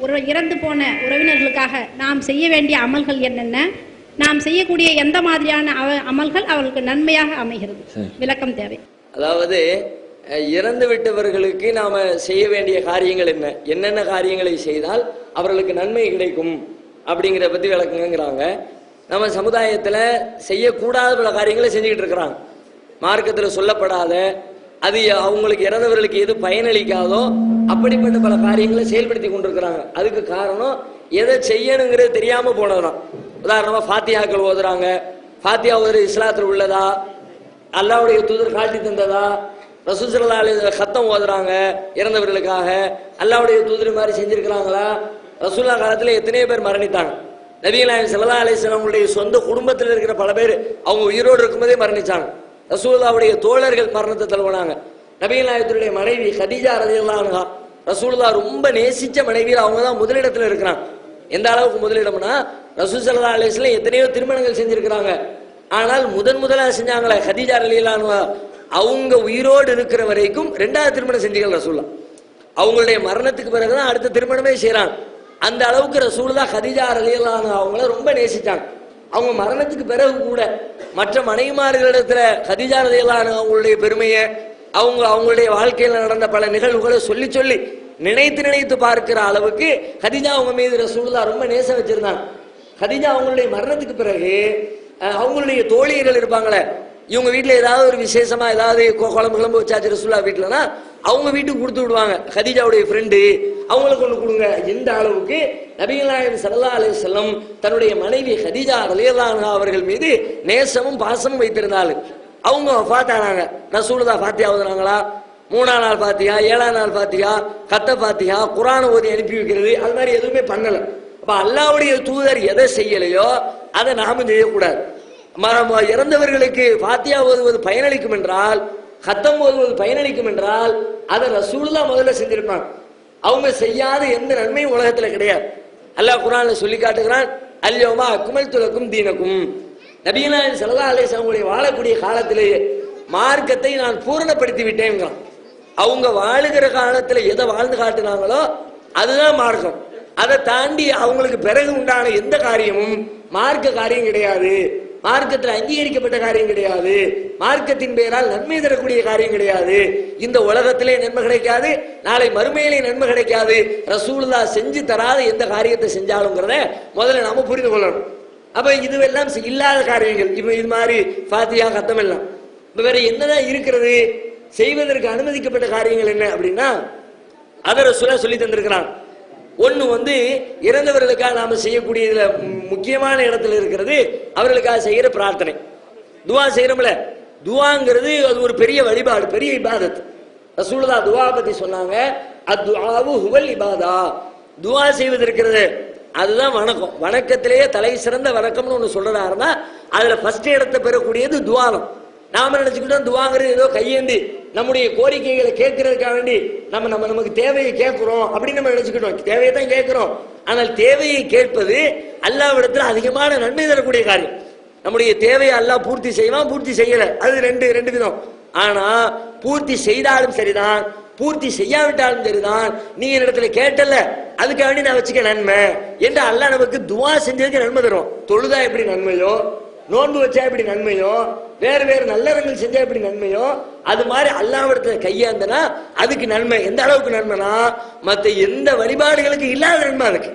உற இறந்து போன உறவினர்களுக்காக நாம் செய்ய வேண்டிய அமல்கள் என்னென்ன? நாம் செய்யக்கூடிய எந்த மாதிரியான அவ- அமல்கள் அவர்களுக்கு நன்மையாக அமைகிறது? விளக்கம் தேவை. அதாவது இறந்து விட்டவர்களுக்கு நாம செய்ய வேண்டிய காரியங்கள் என்ன? என்னென்ன காரியங்களை செய்தால் அவர்களுக்கு நன்மை கிடைக்கும்? அப்படிங்கிறத பத்தி விளக்குங்கிறாங்க நம்ம சமுதாயத்துல செய்யக்கூடாத பல காரியங்களை செஞ்சுக்கிட்டு இருக்கிறாங்க. மார்க்கத்துல சொல்லப்படாத அது அவங்களுக்கு இறந்தவர்களுக்கு எது பயனளிக்காதோ அப்படிப்பட்ட பல காரியங்களை செயல்படுத்தி கொண்டிருக்கிறாங்க. அதுக்கு காரணம் எதை செய்யணுங்கிறது தெரியாம போனதுதான். உதாரணமா ஃபாத்தியாக்கள் ஓதுறாங்க. ஃபாத்தியா ஓதுறது இஸ்லாத்துல உள்ளதா? அல்லாவுடைய தூதர் காட்டி தந்ததா? ரசூசல்லா சத்தம் ஓதுறாங்க இறந்தவர்களுக்காக. அல்லாவுடைய தூதர் மாதிரி செஞ்சிருக்கிறாங்களா? ரசூல்லா காலத்துல எத்தனையோ பேர் மரணித்தாங்க. நபிகளாயம் சல்லா அலிஸ்லாமுடைய சொந்த குடும்பத்தில் இருக்கிற பல பேர் அவங்க உயிரோடு இருக்கும்போதே மரணிச்சாங்க. ரசூல்லாவுடைய தோழர்கள் மரணத்தை தழுவினாங்க. நபிகளாயத்துடைய மனைவி கதீஜா ரதியல்லானுகா ரசூல்லா ரொம்ப நேசிச்ச மனைவியில் அவங்க தான் முதலிடத்தில் இருக்கிறாங்க. எந்த அளவுக்கு முதலிடம்னா ரசூல் சல்லா அலிஸ்லாம் எத்தனையோ திருமணங்கள் செஞ்சிருக்கிறாங்க. ஆனால் முதன் முதலாக செஞ்சாங்களே ஹதீஜா ரலிலானுவா அவங்க உயிரோடு இருக்கிற வரைக்கும் ரெண்டாவது திருமணம் செஞ்சுகள் ரசூல்லா அவங்களுடைய மரணத்துக்கு பிறகுதான் அடுத்த திருமணமே செய்கிறாங்க அந்த அளவுக்கு ரசூல்லா ஹதீஜா ரலியல்லானு அவங்கள ரொம்ப நேசித்தாங்க அவங்க மரணத்துக்கு பிறகு கூட மற்ற மனைவிமார்களிடத்துல ஹதீஜா ரலியல்லானு அவங்களுடைய பெருமையை அவங்க அவங்களுடைய வாழ்க்கையில் நடந்த பல நிகழ்வுகளை சொல்லி சொல்லி நினைத்து நினைத்து பார்க்கிற அளவுக்கு கதிஜா அவங்க மீது ரசூல்லா ரொம்ப நேசம் வச்சிருந்தாங்க. கதிஜா அவங்களுடைய மரணத்துக்கு பிறகு அவங்களுடைய தோழியர்கள் இருப்பாங்களே இவங்க வீட்டில் ஏதாவது ஒரு விசேஷமா ஏதாவது குழம்பு கிளம்பு வச்சாச்சு ரசூல்லா வீட்டுலனா அவங்க வீட்டுக்கு கொடுத்து விடுவாங்க. ஹதீஜாவுடைய ஃப்ரெண்டு அவங்களுக்கு ஒன்று கொடுங்க. எந்த அளவுக்கு? நபிகள் நாயகம் ஸல்லல்லாஹு அலைஹி தன்னுடைய மனைவி ஹதீஜா ரலியல்லாஹு அவர்கள் மீது நேசமும் பாசமும் வைத்திருந்தாள் அவங்க வஃபாத்தானாங்க. ரசூலுல்லா ஃபாத்தியா ஓதுனாங்களா மூணாம் நாள் பாத்தியா ஏழாம் நாள் பாத்தியா கத்த பாத்தியா குரான் ஓதி அனுப்பி வைக்கிறது. அது மாதிரி எதுவுமே பண்ணல. அப்ப அல்லாவுடைய தூதர் எதை செய்யலையோ அதை நாம செய்யக்கூடாது. ம- இறந்தவர்களுக்கு பாத்தியா ஓதுவது பயனளிக்கும் என்றால் கத்தம் ஓதுவது பயனளிக்கும் என்றால் அதை ரசூல்லா முதல்ல செஞ்சிருப்பாங்க அவங்க செய்யாத எந்த நன்மையும் உலகத்துல கிடையாது. அல்லாஹ் குரான்ல சொல்லி காட்டுகிறான் அல்யோமா அக்குமல் துலக்கும் தீனக்கும். நபீனா சல்லா அலிஸ்லாமுடைய வாழக்கூடிய காலத்திலேயே மார்க்கத்தை நான் பூரணப்படுத்தி விட்டேங்கிறான் அவங்க வாழுகிற காலத்துல எதை வாழ்ந்து காட்டுனாங்களோ அதுதான் மார்க்கம். அதை தாண்டி அவங்களுக்கு பிறகு உண்டான எந்த காரியமும் மார்க்க காரியம் கிடையாது. மார்க்கத்தில் அங்கீகரிக்கப்பட்ட காரியம் கிடையாது. மார்க்கத்தின் பெயரால் நன்மை தரக்கூடிய காரியம் கிடையாது. இந்த உலகத்திலே நன்மை கிடைக்காது. நாளை மறுமையிலே நன்மை கிடைக்காது. ரசூலுல்லா செஞ்சு தராத எந்த காரியத்தை செஞ்சாலுங்கிறத முதல்ல நாம புரிந்து கொள்ளணும். அப்ப இதுவெல்லாம் இல்லாத காரியங்கள். இப்ப இது மாதிரி பாத்தியா கத்தம் எல்லாம். இப்ப வேற என்னதான் இருக்கிறது? செய்வதற்கு அனுமதிக்கப்பட்ட காரியங்கள் என்ன அப்படின்னா அதை ரசூலா சொல்லி தந்திருக்கிறான். ஒன்று வந்து இறந்தவர்களுக்காக நாம் செய்யக்கூடியதில் முக்கியமான இடத்துல இருக்கிறது அவர்களுக்காக செய்கிற பிரார்த்தனை. துவா செய்கிறோம்ல துவாங்கிறது அது ஒரு பெரிய வழிபாடு பெரிய இபாதத். ரசூலதா துவா பற்றி சொன்னாங்க. அத்துஆவு ஹுவல் இபாதா. துவா செய்வது இருக்கிறது. அதுதான் வணக்கம். வணக்கத்திலேயே தலை சிறந்த வணக்கம்னு ஒன்று சொல்கிறாருன்னா அதில் ஃபஸ்ட்டு இடத்தை பெறக்கூடியது துவானம். நாம நினச்சிக்கிட்டோம் துவாங்கிறது ஏதோ கையேந்தி நம்முடைய கோரிக்கைகளை கேட்கறதுக்காக வேண்டி நம்ம நம்ம நமக்கு தேவையை கேட்கிறோம் அப்படின்னு நம்ம நினைச்சுக்கிட்டோம். தேவையை தான் கேட்கிறோம். ஆனால் தேவையை கேட்பது அல்லாவிடத்துல அதிகமான நன்மை தரக்கூடிய காரியம். நம்முடைய தேவையை அல்லாஹ் பூர்த்தி செய்வான் பூர்த்தி செய்யல. அது ரெண்டு ரெண்டு விதம். ஆனா பூர்த்தி செய்தாலும் சரிதான் பூர்த்தி செய்யாவிட்டாலும் சரிதான் நீ என்னிடத்துல கேட்டல அதுக்காக வேண்டி நான் வச்சுக்க நன்மை என்று அல்லா நமக்கு துவா செஞ்சதுக்கு நன்மை தரும். தொழுதா எப்படி நன்மையோ நோன்பு வச்சா எப்படி நன்மையோ வேறு வேறு நல்லறங்கள் செஞ்சால் எப்படி நன்மையோ? அது மாதிரி அல்லாவிடத்துல கையாந்தனா அதுக்கு நன்மை. எந்த அளவுக்கு நன்மைனா மற்ற எந்த வழிபாடுகளுக்கு இல்லாத நன்மை அதுக்கு.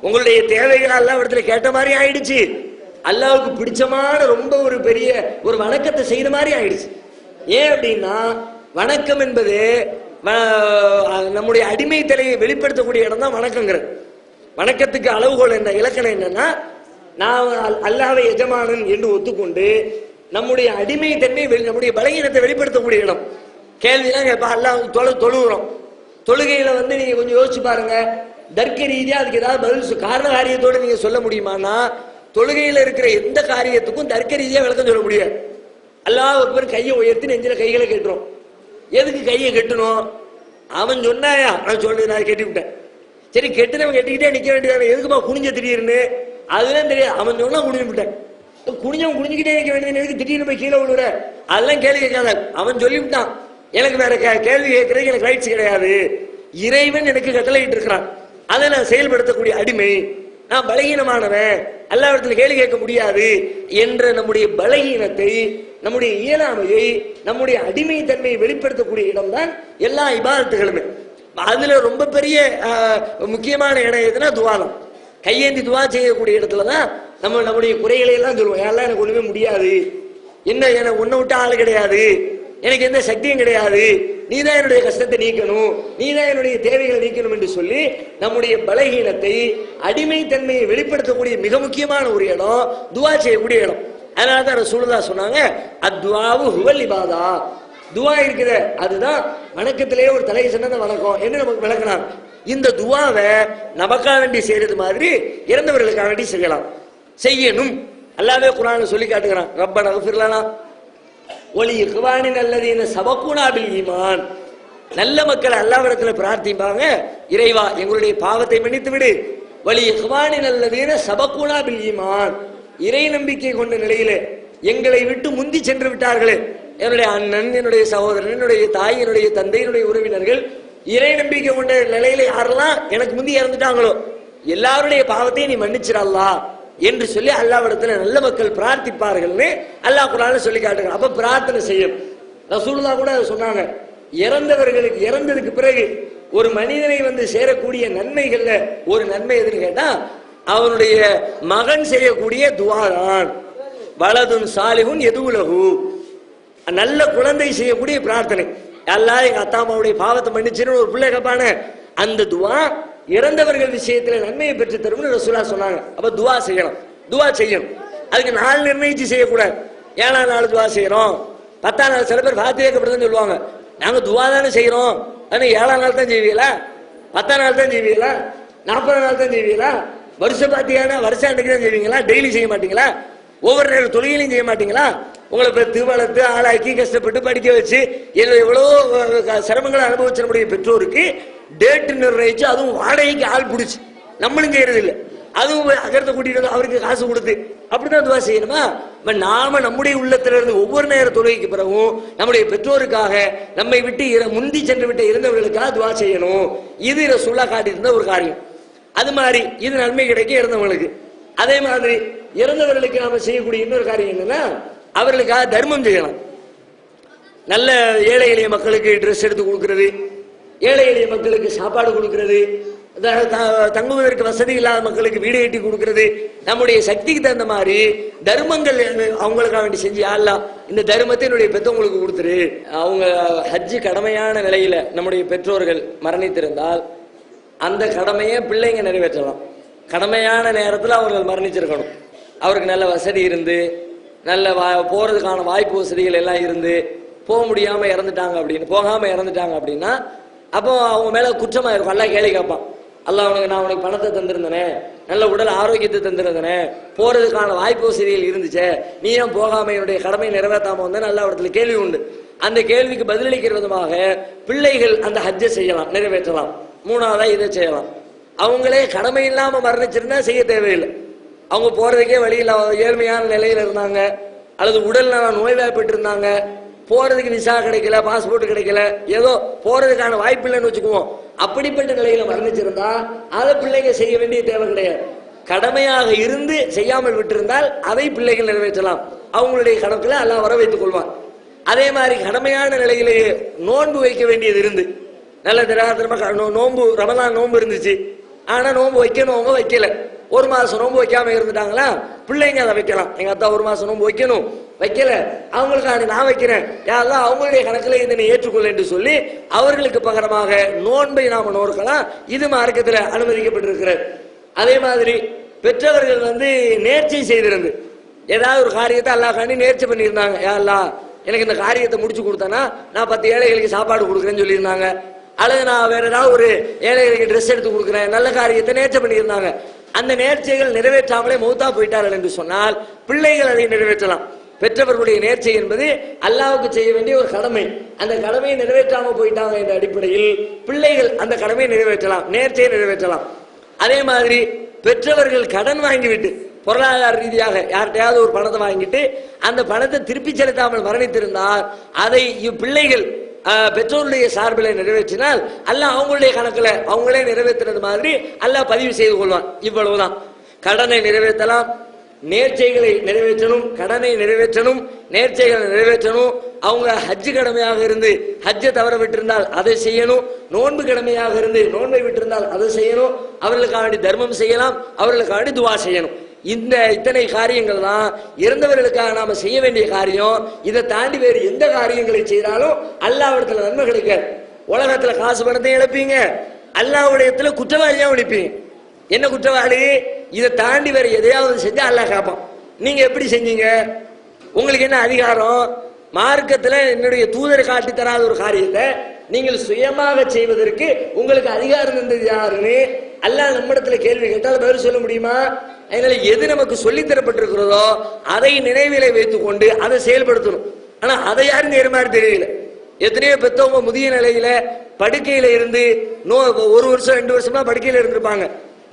உங்களுடைய தேவைகள் அல்லாவிடத்துல கேட்ட மாதிரி ஆயிடுச்சு. அல்லாவுக்கு பிடிச்சமான ரொம்ப ஒரு பெரிய ஒரு வணக்கத்தை செய்த மாதிரி ஆயிடுச்சு. ஏன் அப்படின்னா வணக்கம் என்பது வ- நம்முடைய அடிமை தலையை வெளிப்படுத்தக்கூடிய இடம் தான் வணக்கங்கிறது. வணக்கத்துக்கு அளவுகோல் என்ன இலக்கணம் என்னன்னா நான் அல்- எஜமானன் என்று ஒத்துக்கொண்டு நம்முடைய அடிமை தன்மை வெளி- நம்முடைய பலகீனத்தை வெளிப்படுத்தக்கூடிய இடம். கேள்விலாம் கேட்பா எல்லாம் தொழு தொழுகிறோம். தொழுகையில வந்து நீங்க கொஞ்சம் யோசிச்சு பாருங்க. தர்க்க ரீதியா அதுக்கு ஏதாவது பதில் காரண காரியத்தோட நீங்க சொல்ல முடியுமானா தொழுகையில இருக்கிற எந்த காரியத்துக்கும் தர்க்க ரீதியா விளக்கம் சொல்ல முடியாது. அல்லாஹ் ஒரு கையை உயர்த்தி நெஞ்சில கைகளை கட்டுறோம். எதுக்கு கையை கட்டணும்? அவன் சொன்னாயா? நான் சொல்லு நான் கேட்டு விட்டேன் சரி கெட்டுனவன் கட்டிக்கிட்டே நிக்க வேண்டியதானே? எதுக்குமா குனிஞ்ச திடீர்னு? அதுதான் தெரியாது. அவன் சொன்னா குனிஞ்சு விட்டேன் குனிஞ்சவன் குனிஞ்சுக்கிட்டே இருக்க வேண்டியது எதுக்கு திடீர்னு போய் கீழே விழுற அதெல்லாம் கேள்வி கேட்காத அவன் சொல்லிவிட்டான். எனக்கு வேற கே- கேள்வி கேட்கறதுக்கு எனக்கு ரைட்ஸ் கிடையாது. இறைவன் எனக்கு கட்டளையிட்டு இருக்கிறான். அதை நான் செயல்படுத்தக்கூடிய அடிமை. நான் பலகீனமானவன். எல்லா இடத்துல கேள்வி கேட்க முடியாது என்ற நம்முடைய பலகீனத்தை நம்முடைய இயலாமையை நம்முடைய அடிமை தன்மையை வெளிப்படுத்தக்கூடிய இடம்தான் எல்லா இபாதத்துகளுமே. அதுல ரொம்ப பெரிய முக்கியமான இடம் எதுனா துவாலம் கையேந்தி துவா செய்யக்கூடிய இடத்துல தான் நம்ம நம்முடைய குறைகளை எல்லாம் சொல்லுவோம். யாரெல்லாம் எனக்கு ஒண்ணுமே முடியாது. என்ன எனக்கு உன்னை விட்ட ஆள் கிடையாது. எனக்கு எந்த சக்தியும் கிடையாது. நீ தான் என்னுடைய கஷ்டத்தை நீக்கணும். நீ தான் என்னுடைய தேவைகளை நீக்கணும் என்று சொல்லி நம்முடைய பலகீனத்தை அடிமைத்தன்மையை வெளிப்படுத்தக்கூடிய மிக முக்கியமான ஒரு இடம் துவா செய்யக்கூடிய இடம். அதனால தான் ரசூலுல்லா சொன்னாங்க அத்வாவு ஹுவல் இபாதா. துவா இருக்குத அதுதான் வணக்கத்திலே ஒரு தலை சிறந்த வணக்கம் என்று நமக்கு விளக்கினாங்க இந்த துவாவை நமக்காக வேண்டி செய்யறது மாதிரி இறந்தவர்களுக்காக வேண்டி செய்யலாம். செய்யணும். அல்லாவே குரான் சொல்லி காட்டுகிறான். ரப்ப நகஃபிர்லானா ஒலி இஹ்வானின் அல்லதீன சபக்குனாபில் ஈமான். நல்ல மக்கள் அல்லாவிடத்துல பிரார்த்திப்பாங்க. இறைவா எங்களுடைய பாவத்தை மன்னித்து விடு வலி இஹ்வானின் அல்லதீன சபக்குனாபில் ஈமான். இறை நம்பிக்கை கொண்ட நிலையிலே எங்களை விட்டு முந்தி சென்று விட்டார்களே. என்னுடைய அண்ணன் என்னுடைய சகோதரன் என்னுடைய தாய் என்னுடைய தந்தை என்னுடைய உறவினர்கள் இறை நம்பிக்கை கொண்ட நிலையில யாரெல்லாம் எனக்கு முந்தி இறந்துட்டாங்களோ எல்லாருடைய பாவத்தையும் நீ மன்னிச்சிடலாம் என்று சொல்லி அல்லாவிடத்தில் நல்ல மக்கள் பிரார்த்திப்பார்கள்னு அல்லாஹ் குரான சொல்லி காட்டுங்க அப்போ பிரார்த்தனை செய்யும். ரசூல்லா கூட சொன்னாங்க. இறந்தவர்களுக்கு இறந்ததுக்கு பிறகு ஒரு மனிதனை வந்து சேரக்கூடிய நன்மைகள்ல ஒரு நன்மை எதுன்னு கேட்டா அவனுடைய மகன் செய்யக்கூடிய துவாதான் வலதும் சாலிகுன் எதுவுலகு நல்ல குழந்தை செய்யக்கூடிய பிரார்த்தனை. எல்லாம் எங்க அத்தா அம்மாவுடைய பாவத்தை மன்னிச்சுன்னு ஒரு பிள்ளை கேட்பான அந்த துவா இறந்தவர்கள் விஷயத்துல நன்மையை பெற்று தரும்னு ரசூலா சொன்னாங்க. அப்ப துவா செய்யணும். துவா செய்யணும். அதுக்கு நாள் நிர்ணயிச்சு செய்யக்கூடாது. ஏழாம் நாள் துவா செய்யறோம். பத்தாம் நாள் சில பேர் பாத்தியக்கப்படுதுன்னு சொல்லுவாங்க. நாங்க துவா தானே செய்யறோம். ஆனா ஏழாம் நாள் தான் செய்வீங்களா? பத்தாம் நாள் தான் செய்வீங்களா? நாற்பது நாள் தான் செய்வீங்களா? வருஷம் பாத்தியான வருஷம் அன்றைக்கு தான் செய்வீங்களா? டெய்லி செய்ய மாட்டீங்களா? ஒவ்வொரு நேரம் தொழிலையும் செய்ய மாட்டீங்களா? உங்களை பெற்று வளர்த்து ஆளாக்கி கஷ்டப்பட்டு படிக்க வச்சு எவ்வளோ சிரமங்களை அனுபவிச்ச நம்முடைய பெற்றோருக்கு டேட்டு நிர்ணயிச்சு அதுவும் வாடகைக்கு ஆள் பிடிச்சி. நம்மளும் செய்யறது இல்லை அதுவும் அகரத்தை கூட்டிட்டு வந்து அவருக்கு காசு கொடுத்து. அப்படிதான் துவா செய்யணுமா? அப்ப நாம நம்முடைய உள்ளத்துல இருந்து ஒவ்வொரு நேர தொழுகைக்கு பிறகும் நம்முடைய பெற்றோருக்காக நம்மை விட்டு இற- முந்தி சென்று விட்ட இருந்தவர்களுக்காக துவா செய்யணும். இது ரசூலா காட்டியிருந்த ஒரு காரியம். அது மாதிரி இது நன்மை கிடைக்க இறந்தவங்களுக்கு அதே மாதிரி இறந்தவர்களுக்கு நாம செய்யக்கூடிய இன்னொரு காரியம் என்னன்னா அவர்களுக்காக தர்மம் செய்யலாம். நல்ல ஏழை எளிய மக்களுக்கு ட்ரெஸ் எடுத்து கொடுக்கறது. ஏழை எளிய மக்களுக்கு சாப்பாடு கொடுக்கிறது த- த- தங்குவதற்கு வசதி இல்லாத மக்களுக்கு வீடு கட்டி கொடுக்கறது. நம்முடைய சக்திக்கு தகுந்த மாதிரி தர்மங்கள் அவங்களுக்காக வேண்டி செஞ்சு ஆடலாம் இந்த தர்மத்தை என்னுடைய பெற்றவங்களுக்கு கொடுத்துரு. அவங்க ஹஜ்ஜு கடமையான நிலையில நம்முடைய பெற்றோர்கள் மரணித்திருந்தால் அந்த கடமையை பிள்ளைங்க நிறைவேற்றலாம். கடமையான நேரத்தில் அவர்கள் மரணிச்சிருக்கணும். அவருக்கு நல்ல வசதி இருந்து நல்ல வா போகிறதுக்கான வாய்ப்பு வசதிகள் எல்லாம் இருந்து போக முடியாமல் இறந்துட்டாங்க அப்படின்னு போகாமல் இறந்துட்டாங்க அப்படின்னா அப்போ அவங்க மேலே குற்றமாக இருக்கும். எல்லாம் கேள்வி கேட்பான். அல்ல உனக்கு நான் உனக்கு பணத்தை தந்திருந்தனே. நல்ல உடல் ஆரோக்கியத்தை தந்திருந்தனே. போறதுக்கான வாய்ப்பு வசதிகள் இருந்துச்சே. நீ ஏன் போகாம என்னுடைய கடமை நிறைவேற்றாம வந்து? நல்ல இடத்துல கேள்வி உண்டு. அந்த கேள்விக்கு பதிலளிக்கிற விதமாக பிள்ளைகள் அந்த ஹஜ்ஜை செய்யலாம் நிறைவேற்றலாம். மூணாவதா இதை செய்யலாம். அவங்களே கடமை இல்லாம மரணிச்சிருந்தா செய்ய தேவையில்லை. அவங்க போறதுக்கே வழி இல்லாத ஏழ்மையான நிலையில இருந்தாங்க. அல்லது உடல் நோய்வாய்ப்பட்டு இருந்தாங்க போறதுக்கு விசா கிடைக்கல பாஸ்போர்ட் கிடைக்கல ஏதோ போறதுக்கான வாய்ப்பு இல்லைன்னு வச்சுக்குவோம். அப்படிப்பட்ட நிலையில மரணிச்சிருந்தா அதை பிள்ளைங்க செய்ய வேண்டிய தேவை கிடையாது. கடமையாக இருந்து செய்யாமல் விட்டிருந்தால் அதை பிள்ளைகள் நிறைவேற்றலாம். அவங்களுடைய கணக்கில் எல்லாம் வர வைத்துக் கொள்வான். அதே மாதிரி கடமையான நிலையிலேயே நோன்பு வைக்க வேண்டியது இருந்து. நல்ல திராத்திரமா நோ- நோன்பு ரமலான் நோன்பு இருந்துச்சு. ஆனா நோன்பு வைக்கணும் வைக்கல. ஒரு மாசம் நோன்பு வைக்காம இருந்துட்டாங்களா? பிள்ளைங்க அதை வைக்கலாம். எங்க அத்தா ஒரு மாசம் நோன்பு வைக்கணும். வைக்கல. அவங்களுக்கு நான் வைக்கிறேன். யாரெல்லாம் அவங்களுடைய கணக்குல இதனை ஏற்றுக்கொள்ள என்று சொல்லி அவர்களுக்கு பகரமாக நோன்பை நாம நோக்கலாம் இது மார்க்கத்துல அனுமதிக்கப்பட்டிருக்கிறது. அதே மாதிரி பெற்றவர்கள் வந்து நேர்ச்சி செய்திருந்து ஏதாவது ஒரு காரியத்தை அல்லா காண்டி நேர்ச்சி பண்ணியிருந்தாங்க. யாரெல்லாம் எனக்கு இந்த காரியத்தை முடிச்சு கொடுத்தேன்னா நான் பத்து ஏழைகளுக்கு சாப்பாடு கொடுக்குறேன்னு சொல்லியிருந்தாங்க. அல்லது நான் வேற ஏதாவது ஒரு ஏழைகளுக்கு ட்ரெஸ் எடுத்து கொடுக்குறேன். நல்ல காரியத்தை நேர்ச்சி பண்ணியிருந்தாங்க. அந்த நேர்ச்சைகள் நிறைவேற்றாமலே மௌத்தா போயிட்டார்கள் என்று சொன்னால் பிள்ளைகள் அதை நிறைவேற்றலாம். பெற்றவர்களுடைய நேர்ச்சை என்பது அல்லாவுக்கு செய்ய வேண்டிய ஒரு கடமை. அந்த கடமையை நிறைவேற்றாம போயிட்டாங்க என்ற அடிப்படையில் பிள்ளைகள் அந்த கடமையை நிறைவேற்றலாம் நேர்ச்சையை நிறைவேற்றலாம். அதே மாதிரி பெற்றவர்கள் கடன் வாங்கிவிட்டு பொருளாதார ரீதியாக யார்கிட்டையாவது ஒரு பணத்தை வாங்கிட்டு அந்த பணத்தை திருப்பி செலுத்தாமல் மரணித்திருந்தால் அதை இப்பிள்ளைகள் பெற்றோருடைய சார்பில் நிறைவேற்றினால் அல்ல அவங்களுடைய கணக்கில் அவங்களே நிறைவேற்றுறது மாதிரி அல்ல பதிவு செய்து கொள்வான். இவ்வளவுதான். கடனை நிறைவேற்றலாம். நேர்ச்சைகளை நிறைவேற்றணும். கடனை நிறைவேற்றணும். நேர்ச்சைகளை நிறைவேற்றணும். அவங்க ஹஜ்ஜு கடமையாக இருந்து ஹஜ்ஜை தவற விட்டிருந்தால் அதை செய்யணும். நோன்பு கடமையாக இருந்து நோன்பை விட்டிருந்தால் அதை செய்யணும். அவர்களுக்காக வேண்டி தர்மம் செய்யலாம். அவர்களுக்காக வேண்டி துவா செய்யணும். இந்த இத்தனை காரியங்கள் தான் இறந்தவர்களுக்காக நாம செய்ய வேண்டிய காரியம் இதை தாண்டி வேறு எந்த காரியங்களை செய்தாலும் அல்லாவிடத்துல நன்மை கிடைக்காது. உலகத்துல காசு பணத்தையும் இழப்பீங்க. அல்லாவுடையத்துல குற்றவாளியாக ஒழிப்பீங்க. என்ன குற்றவாளி? இதை தாண்டி வேற எதையாவது செஞ்சா அல்லாஹ் காப்பான். நீங்க எப்படி செஞ்சீங்க? உங்களுக்கு என்ன அதிகாரம்? மார்க்கத்துல என்னுடைய தூதர் காட்டி தராத ஒரு காரியத்தை நீங்கள் சுயமாக செய்வதற்கு உங்களுக்கு அதிகாரம் இருந்தது யாருன்னு அல்லாஹ் நம்மிடத்துல கேள்வி கேட்டால் பதில் சொல்ல முடியுமா? அதனால எது நமக்கு சொல்லித்தரப்பட்டிருக்கிறதோ அதை நினைவிலை வைத்துக் கொண்டு அதை செயல்படுத்தணும். ஆனா அதை யாரும் நேர் மாதிரி தெரியல. எத்தனையோ பெத்தவங்க முதிய நிலையில படுக்கையில இருந்து நோ ஒரு வருஷம் ரெண்டு வருஷமா படுக்கையில இருந்திருப்பாங்க.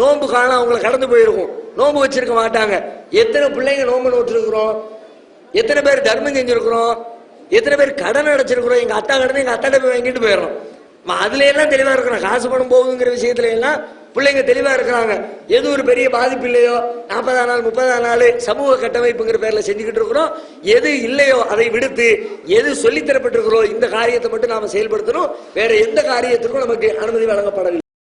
நோன்பு காலம் அவங்களை கடந்து போயிருக்கும். நோன்பு வச்சிருக்க மாட்டாங்க. எத்தனை பிள்ளைங்க நோன்பு நோட்டிருக்கிறோம் எத்தனை பேர் தர்மம் செஞ்சிருக்கிறோம்? எத்தனை பேர் கடன் அடைச்சிருக்கிறோம்? எங்க அத்தா கடனை எங்க அத்தாட்ட போய் வாங்கிட்டு போயிடறோம் அதுல எல்லாம் தெளிவா இருக்கிறோம் காசு பணம் போகுங்கிற விஷயத்துல எல்லாம் பிள்ளைங்க தெளிவா இருக்கிறாங்க. எது ஒரு பெரிய பாதிப்பு இல்லையோ நாற்பதாம் நாள் முப்பதாம் நாள் சமூக கட்டமைப்புங்கிற பேர்ல செஞ்சுக்கிட்டு இருக்கிறோம். எது இல்லையோ அதை விடுத்து எது சொல்லித்தரப்பட்டிருக்கிறோ இந்த காரியத்தை மட்டும் நாம செயல்படுத்தணும். வேற எந்த காரியத்திற்கும் நமக்கு அனுமதி வழங்கப்படவில்லை.